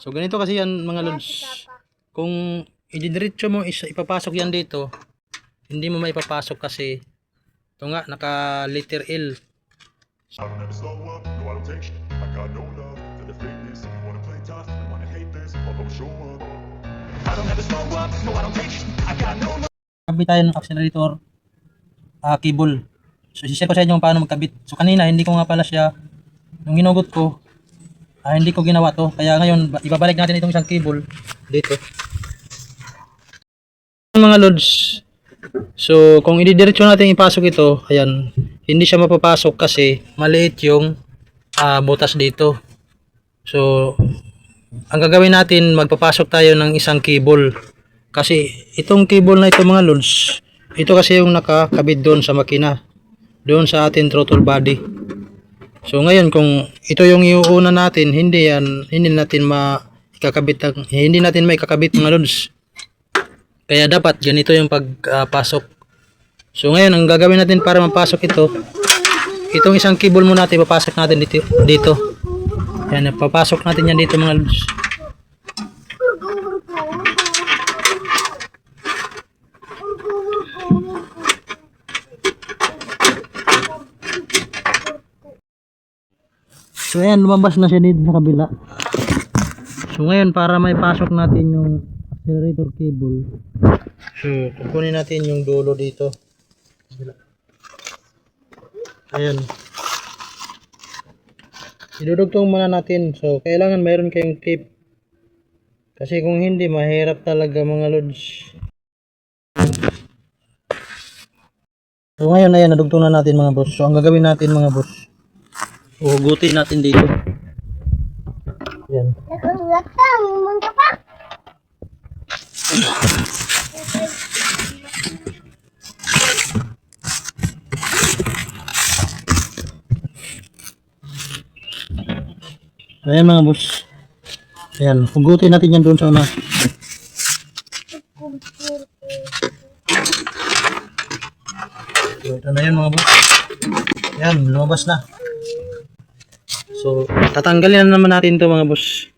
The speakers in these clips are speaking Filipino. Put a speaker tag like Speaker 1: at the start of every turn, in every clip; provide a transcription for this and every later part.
Speaker 1: So ganito kasi yan mga lods. Kung ididiretso mo is ipapasok yan dito, hindi mo maipapasok kasi ito nga naka letter L.
Speaker 2: Love.
Speaker 1: Kabit tayo ng accelerator ah, cable. So sishare ko sa inyo kung paano magkabit. So kanina hindi ko nga pala siya nung ginugot ko ah, hindi ko ginawa to. Kaya ngayon ba- ibabalik natin itong isang cable dito. Mga lods. So kung ididiretso natin ipasok ito, ayan, hindi siya mapapasok kasi maliit yung ah, butas dito. So ang gagawin natin magpapasok tayo ng isang cable. Kasi itong cable na ito mga lods, ito kasi yung nakakabit doon sa makina. Doon sa ating throttle body. So ngayon kung ito yung iuuna natin, hindi yan, hindi natin ma ikakabit ang- hindi natin may kakabit mga lods. Kaya dapat ganito yung pagpasok. so ngayon ang gagawin natin para mapasok ito, itong isang cable muna natin papasok natin dito. dito. Yan, papasok natin yan dito mga lods. So ayan, lumabas na siya dito sa kabila. So ngayon, para may pasok natin yung accelerator cable, so kukunin natin yung dulo dito. Ayan. Idudugtong muna natin. So kailangan mayroon kayong tape. Kasi kung hindi, mahirap talaga mga lods. So ngayon, ayan, nadugtong na natin mga boss. So ang gagawin natin mga boss, Uhugutin natin dito. Yan. Ayan mga boss. Ayan, hugutin natin yan doon sa una. So, ito na yun mga boss. Ayan, lumabas na. So, tatanggalin na naman natin to mga boss.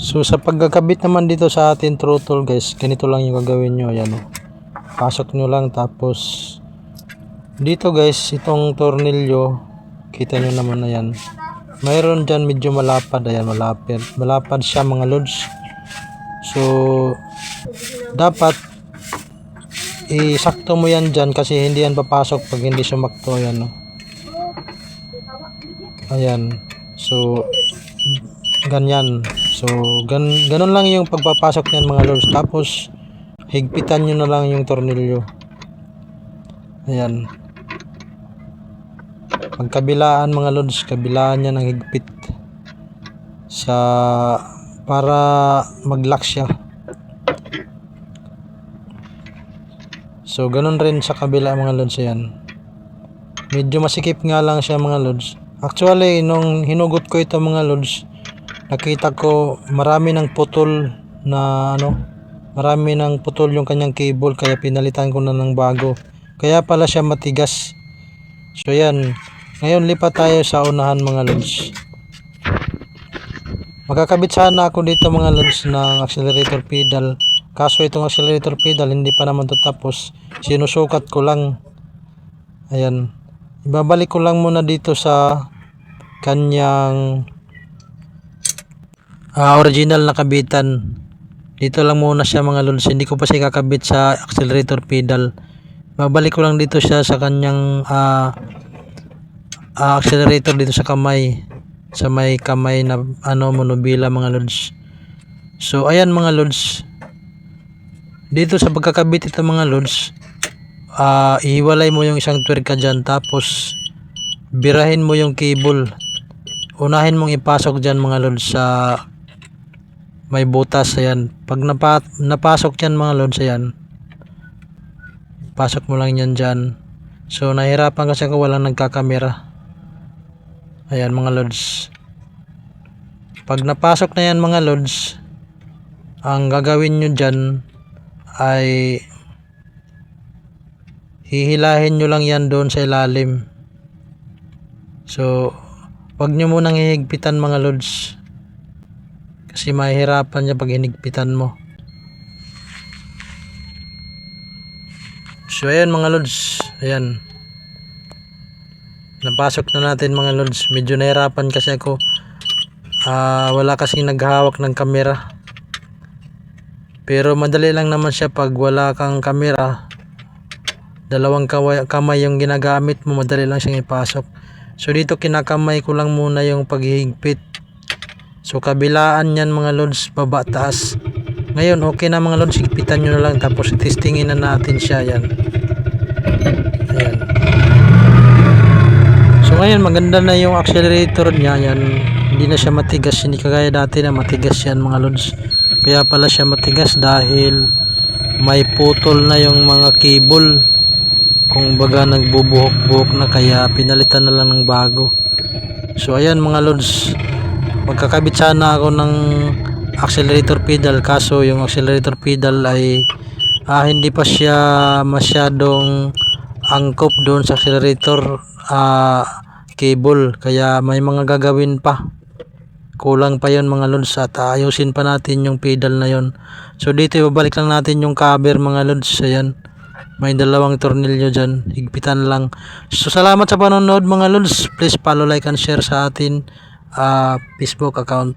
Speaker 1: So sa pagkakabit naman dito sa ating throttle guys, ganito lang yung gagawin nyo. Ayan o. Pasok nyo lang tapos dito guys, itong tornilyo, kita nyo naman na yan. Mayroon dyan medyo malapad. Ayan, malapad. Malapad siya mga lods. So, dapat isakto mo yan dyan kasi hindi yan papasok pag hindi sumakto. Ayan o. Ayan. So, ganyan. So, gan ganun lang yung pagpapasok niyan mga lords. Tapos, higpitan nyo na lang yung tornilyo. Ayan. Pagkabilaan mga lords, kabilaan niya ng higpit. Sa, para mag-lock siya. So, ganun rin sa kabila mga lords. Ayan. Medyo masikip nga lang siya mga lords. Actually, nung hinugot ko ito mga lords, nakita ko marami ng putol na ano marami ng putol yung kanyang cable kaya pinalitan ko na ng bago. Kaya pala siya matigas. So yan. Ngayon lipat tayo sa unahan mga lods. Magkakabit sana ako dito mga lods ng accelerator pedal. Kaso itong accelerator pedal hindi pa naman tatapos sinusukat ko lang. Ayan. Ibabalik ko lang muna dito sa kanyang Ah, original na kabitan. Dito lang muna siya mga lods. Hindi ko pa siya kakabit sa accelerator pedal. Babalik ko lang dito siya sa kanyang ah, ah, accelerator dito sa kamay. Sa may kamay na ano monobila mga lods. So ayan mga lods. Dito sa pagkakabit ito mga lods, ah ihiwalay mo yung isang twerka dyan tapos birahin mo yung cable. Unahin mong ipasok dyan mga lods sa may butas ayan. Pag napa, napasok yan mga lods ayan. Pasok mo lang yan dyan. So nahirapan kasi ako walang nagkakamera. Ayan mga lods. Pag napasok na yan mga lods ang gagawin nyo dyan ay hihilahin nyo lang yan doon sa ilalim. So wag nyo munang hihigpitan mga lods kasi mahirapan niya pag hinigpitan mo. So ayan mga lods. Ayan. Napasok na natin mga lods. Medyo nahirapan kasi ako. Ah, wala kasing naghawak ng kamera. Pero madali lang naman siya pag wala kang kamera. Dalawang kamay yung ginagamit mo madali lang siyang ipasok. So dito kinakamay ko lang muna yung paghihigpit so kabilaan yan mga lods baba taas ngayon okay na mga lods higpitan nyo na lang tapos testingin na natin siya yan. Ayan. So ngayon maganda na yung accelerator niya yan. Hindi na siya matigas hindi kagaya dati na matigas yan mga lods kaya pala siya matigas dahil may putol na yung mga cable. Kung baga nagbubuhok-buhok na kaya pinalitan na lang ng bago. So ayan mga lods magkakabit sana ako ng accelerator pedal kaso yung accelerator pedal ay ah, hindi pa siya masyadong angkop doon sa accelerator ah, cable. Kaya may mga gagawin pa. Kulang pa yon mga lods at ayusin pa natin yung pedal na yon so dito ibabalik lang natin yung cover mga lods. Ayan. May dalawang tornilyo dyan. Higpitan lang. So salamat sa panonood mga lods. Please follow like and share sa atin ah, facebook account